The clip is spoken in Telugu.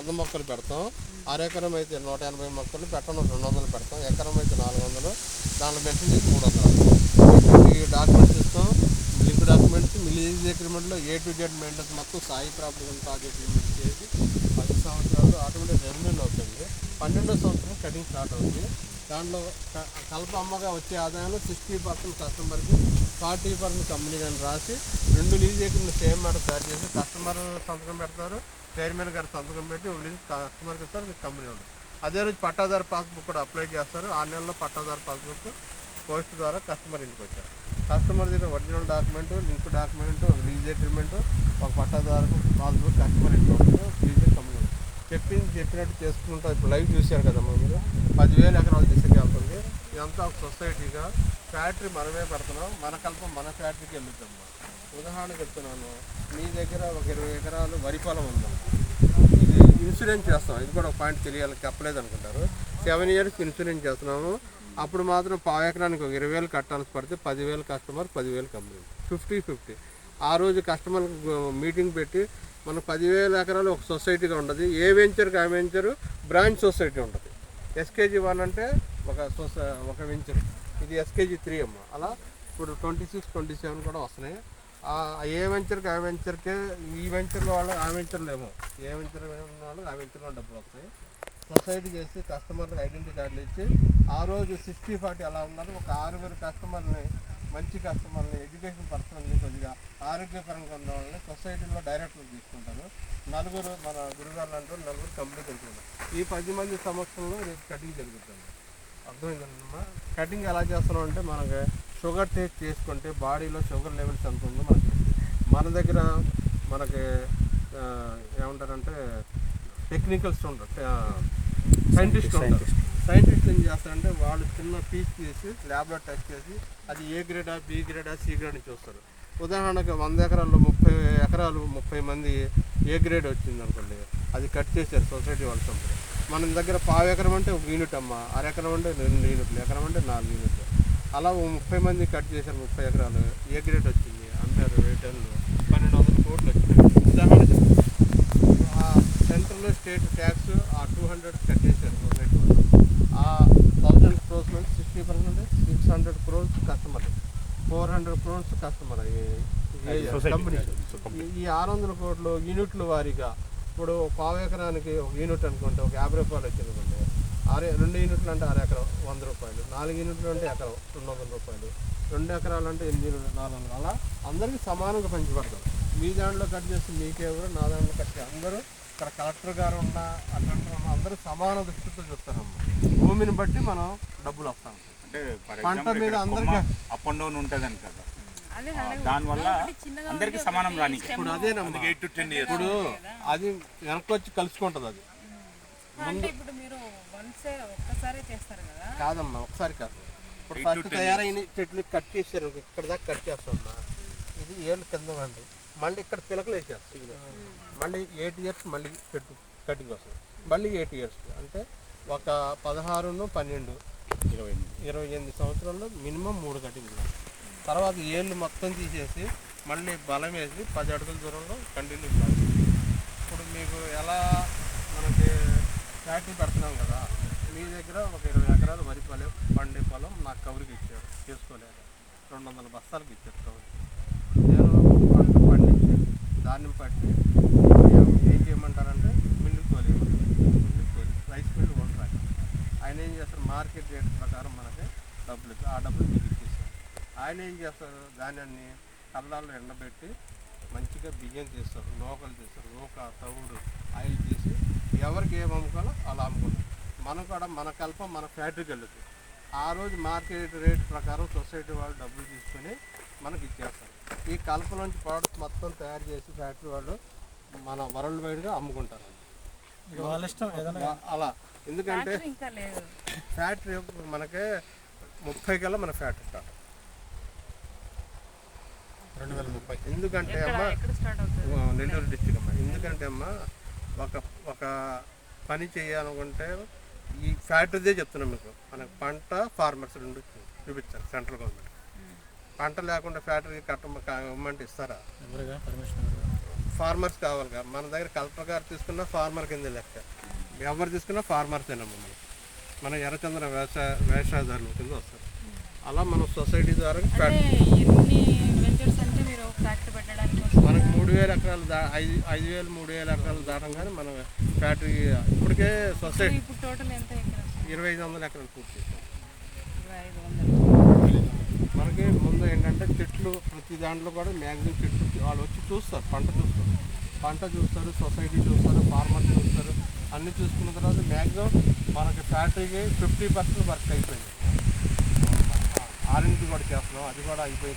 వంద మొక్కలు పెడతాం. అరెకరం అయితే నూట ఎనభై మొక్కలు పెట్టడం రెండు వందలు పెడతాం. ఎకరం అయితే నాలుగు వందలు దాంట్లో మెన్షన్ చేసి మూడు వందలు. ఈ డాక్యుమెంట్స్ ఇస్తాం. లింక్ డాక్యుమెంట్స్ మిలీజ్ అగ్రిమెంట్లో ఏ టు జెడ్ మెయింటెన్స్ మొత్తం సాయి ప్రాబ్లం ప్రాజెక్ట్ చేసి పది సంవత్సరాలు ఆటోమేటిక్ రెవెన్యూలో అవుతుంది పన్నెండో సంవత్సరం కటింగ్ స్టార్ట్ అవుతుంది దాంట్లో కలప అమ్మగా వచ్చే ఆదాయంలో సిక్స్టీ పర్సెంట్ కస్టమర్కి ఫార్టీ పర్సెంట్ కంపెనీ కానీ రాసి రెండు లీజ్ ఎక్కడ సేమ్ మాట తయారు చేసి కస్టమర్ సంతకం పెడతారు చైర్మన్ గారు సంతకం పెట్టి ఒక లీజ్ కస్టమర్కి ఇస్తారు మీకు కంపెనీ ఉంటుంది అదే రోజు పట్టాదారు పాస్బుక్ కూడా అప్లై చేస్తారు. ఆ నెలలో పట్టాదారు పాస్బుక్ పోస్ట్ ద్వారా కస్టమర్ ఇంటికి వచ్చారు. కస్టమర్ దగ్గర ఒరిజినల్ డాక్యుమెంట్ లింక్ డాక్యుమెంట్ ఒక లీజ్ అగ్రిమెంట్ ఒక పట్టాదారు పాస్బుక్ కస్టమర్ ఇంటికి వస్తుంది లీజ్ కంపెనీ చెప్పింది చెప్పినట్టు చేసుకుంటా ఇప్పుడు లైవ్ చూశారు కదమ్మా మీరు. పదివేల ఎకరాలు తీసుకెళ్తుంది. ఇదంతా ఒక సొసైటీగా ఫ్యాక్టరీ మనమే పెడుతున్నాం. మన కల్పం మన ఫ్యాక్టరీకి వెళ్తున్నాం ఉదాహరణ చెప్తున్నాను. మీ దగ్గర ఒక ఇరవై ఎకరాలు వరి పొలం ఉందా. ఇది ఇన్సూరెన్స్ చేస్తాం ఇది కూడా ఒక పాయింట్ తెలియాలి చెప్పలేదు అనుకుంటారు. సెవెన్ ఇయర్స్ ఇన్సూరెన్స్ చేస్తున్నాము. అప్పుడు మాత్రం పావు ఎకరానికి ఒక ఇరవై వేలు కట్టాల్సి పడితే పదివేలు కస్టమర్ పదివేలు కంపెనీ. Fifty fifty. ఆ రోజు కస్టమర్ మీటింగ్ పెట్టి మన పదివేల ఎకరాలు ఒక సొసైటీగా ఉంటుంది ఏ వెంచర్కి ఆ వెంచరు బ్రాంచ్ సొసైటీ ఉంటుంది. ఎస్కేజీ వన్ అంటే ఒక సొసై ఒక వెంచర్. ఇది ఎస్కేజీ త్రీ అమ్మ. అలా ఇప్పుడు ట్వంటీ సిక్స్ ట్వంటీ సెవెన్ కూడా వస్తున్నాయి ఏ వెంచర్కి ఆ వెంచర్కే ఈ వెంచర్లో వాళ్ళు ఆ వెంచర్లో ఏమో ఏ వెంచర్ ఉన్న వాళ్ళు ఆ వెంచర్లో డబ్బులు వస్తాయి. సొసైటీ చేసి కస్టమర్లకు ఐడెంటిటీ కార్డులు ఇచ్చి ఆ రోజు సిక్స్టీ ఫార్టీ అలా ఉన్నారు. ఒక ఆరుగురు కస్టమర్ని మంచి కస్టమర్ని ఎడ్యుకేషన్ పర్సనల్ని కొద్దిగా ఆరోగ్యపరంగా ఉన్న వాళ్ళని సొసైటీలో డైరెక్టర్ తీసుకుంటారు. నలుగురు మన గురుగారు అంటారు నలుగురు కంప్లీట్ వెళ్తున్నారు. ఈ పది మంది సంవత్సరంలో రేపు కటింగ్ జరుగుతుంది. అర్థమైందమ్మా కటింగ్ ఎలా చేస్తున్నాం అంటే మనకి షుగర్ టేస్ట్ చేసుకుంటే బాడీలో షుగర్ లెవెల్స్ ఎంత ఉందో మనకి. మన దగ్గర మనకి ఏమంటారంటే టెక్నికల్స్ ఉంటారు సైంటిస్ట్ ఉంటారు. సైంటిస్ట్ ఏం చేస్తారంటే వాళ్ళు చిన్న పీస్ తీసి ల్యాబ్లో టెస్ట్ చేసి అది ఏ గ్రేడా బి గ్రేడా సి గ్రేడ్ అని చూస్తారు. ఉదాహరణకు వంద ఎకరాల్లో ముప్పై ఎకరాలు ముప్పై మంది ఏ గ్రేడ్ వచ్చింది అనుకోండి అది కట్ చేశారు సొసైటీ వాళ్ళు మన దగ్గర పావు ఎకరం అంటే ఒక యూనిట్ అమ్మ. అర ఎకరం అంటే రెండు యూనిట్లు ఎకరం అంటే నాలుగు యూనిట్లు. అలా ముప్పై మంది కట్ చేశారు ముప్పై ఎకరాలు. ఏ గ్రేడ్ వచ్చింది? అమ్మారు రేటర్లు పన్నెండు వందల కోట్లు వచ్చింది. ఉదాహరణ సెంట్రల్ స్టేట్ ట్యాక్స్ ఆ టూ హండ్రెడ్ కట్ చేశారు గవర్నమెంట్ వాళ్ళు. ఆ థౌజండ్ క్రోర్స్ నుంచి sixty percent six hundred crores customer four hundred crores customer company. ఈ ఆరు వందల కోట్లు యూనిట్ల వారీగా ఇప్పుడు పావు ఎకరానికి ఒక యూనిట్ అనుకుంటే ఒక యాభై రూపాయలు వచ్చింది ఆరు రెండు యూనిట్లు అంటే అర ఎకరం వంద రూపాయలు. నాలుగు యూనిట్లు అంటే ఎకరం రెండు వందల రూపాయలు. రెండు ఎకరాలు అంటే ఎనిమిది నాలుగు వందలు. అలా అందరికీ సమానంగా పంచిపెడతాం మీ దాంట్లో కట్ చేస్తే మీకెవరు నా దాంట్లో కట్ అందరూ. ఇక్కడ కలెక్టర్ గారు ఉన్న ఉన్న అందరూ సమాన దృష్టితో చూస్తారమ్మా భూమిని బట్టి మనం డబ్బులు వస్తాం. అంటే పంట మీద అందరికీ- అప్ అండ్ డౌన్ ఉంటుందని కదా. అదే ఆ, దానివల్ల అందరికీ సమానం రాని ఇప్పుడు అదేనమ్మా ఎయిట్ టు టెన్ ఇయర్స్ ఇప్పుడు అది వెనక్కి వచ్చి కలుసుకుంటుంది అది. అంటే ఇప్పుడు మీరు వన్సే ఒక్కసారే చేస్తారు కదా? కాదమ్మా ఒకసారి కాదు. ఇప్పుడు ఫస్ట్ తయారైన చెట్లు కట్ చేశారు ఇక్కడ దాకా కట్ చేస్తామమ్మా. ఇది ఏళ్ళు కింద అండి మళ్ళీ ఇక్కడ పిలకలు వేసేస్తాం మళ్ళీ ఎయిట్ ఇయర్స్ మళ్ళీ చెట్టు కటింగ్ వస్తుంది. మళ్ళీ ఎయిట్ ఇయర్స్ అంటే ఒక పదహారును పన్నెండు ఇరవై ఎనిమిది. ఇరవై ఎనిమిది సంవత్సరాల్లో మినిమం మూడు కటింగ్ తర్వాత ఏళ్ళు మొత్తం తీసేసి మళ్ళీ బలం వేసి పది అడుగుల దూరంలో కంటిన్యూ చేయాలి. ఇప్పుడు మీకు ఎలా మనకి ఫ్యాక్టరీ పెడుతున్నాం కదా మీ దగ్గర ఒక ఇరవై ఎకరాలు వరి పొలం పండే పొలం నాకు కవరికి ఇచ్చారు చేసుకోలేదు. రెండు వందల బస్తాలకు ఇచ్చారు కవర్ నేను పంట పండించి దాన్ని పట్టి ఏం చేయమంటారంటే మిల్లు తోలేయమంటారు మిల్లు తోలి రైస్ మిల్లు కొంటారు. ఆయన ఏం చేస్తారు మార్కెట్ రేట్ ప్రకారం మనకి డబ్బులు ఆ డబ్బులు మీకు ఆయన ఏం చేస్తారు? ధాన్యాన్ని కళ్ళాల్లో ఎండబెట్టి మంచిగా బియ్యం తీస్తారు నూకలు తీస్తారు నూక తవుడు ఆయిల్ తీసి ఎవరికి ఏం అమ్ముకోవాలో అలా అమ్ముకుంటారు. మనం కూడా మన కల్పం మన ఫ్యాక్టరీకి వెళ్తుంది ఆ రోజు మార్కెట్ రేట్ ప్రకారం సొసైటీ వాళ్ళు డబ్బులు తీసుకొని మనకి ఇచ్చేస్తారు. ఈ కల్పలోంచి ప్రోడక్ట్ మొత్తం తయారు చేసి ఫ్యాక్టరీ వాళ్ళు మన వరల్డ్ వైడ్గా అమ్ముకుంటారు. వాళ్ళ ఇష్టం ఏదైనా అలా. ఎందుకంటే ఫ్యాక్టరీ ఇంకా లేదు. ఫ్యాక్టరీ మనకే ముప్పై కల్లా మన ఫ్యాక్టరీ స్టార్ట్. రెండు వేల ముప్పై. ఎందుకంటే అమ్మా నెల్లూరు డిస్టిక్ అమ్మా. ఎందుకంటే అమ్మా ఒక ఒక పని చేయాలనుకుంటే ఈ ఫ్యాక్టరీదే చెప్తున్నాం మీకు. మనకు పంట ఫార్మర్స్ రెండు చూపించారు సెంట్రల్ గవర్నమెంట్. పంట లేకుండా ఫ్యాక్టరీ కట్ట ఇవ్వమంటే ఇస్తారా? ఎవరుగా? పర్మిషన్ ఎవరుగా? ఫార్మర్స్ కావాలి కదా. మన దగ్గర కలెక్టర్ గారు తీసుకున్న ఫార్మర్ కింద లెక్క. ఎవరు తీసుకున్నా ఫార్మర్స్ మనం మన ఎర్రచంద్ర వ్యవసాయ వ్యవసాయదారుల కింద వస్తారు. అలా మనం సొసైటీ ద్వారా ఫ్యాక్టరీ ఎన్ని వెంచర్స్ అంటే మీరు ఫ్యాక్టరీ పెట్టడానికి వస్తుంది? మనకు మూడు వేల ఎకరాలు దా ఐదు ఐదు వేలు మూడు వేల ఎకరాలు దాటంగానే మనం ఫ్యాక్టరీ ఇప్పటికే సొసైటీ ఇరవై ఐదు వందల ఎకరాలు పూర్తి చేసాం మనకి ముందు ఏంటంటే చెట్లు ప్రతి దాంట్లో కూడా మ్యాక్సిమం చెట్లు వాళ్ళు వచ్చి చూస్తారు పంట చూస్తారు. పంట చూస్తారు సొసైటీ చూస్తారు ఫార్మర్ చూస్తారు అన్నీ చూసుకున్న తర్వాత మ్యాక్సిమం మనకి ఫ్యాక్టరీకి ఫిఫ్టీ పర్సెంట్ వర్క్ అయిపోయింది. ఆరెంజ్ కూడా చేస్తున్నాం అది కూడా అయిపోతే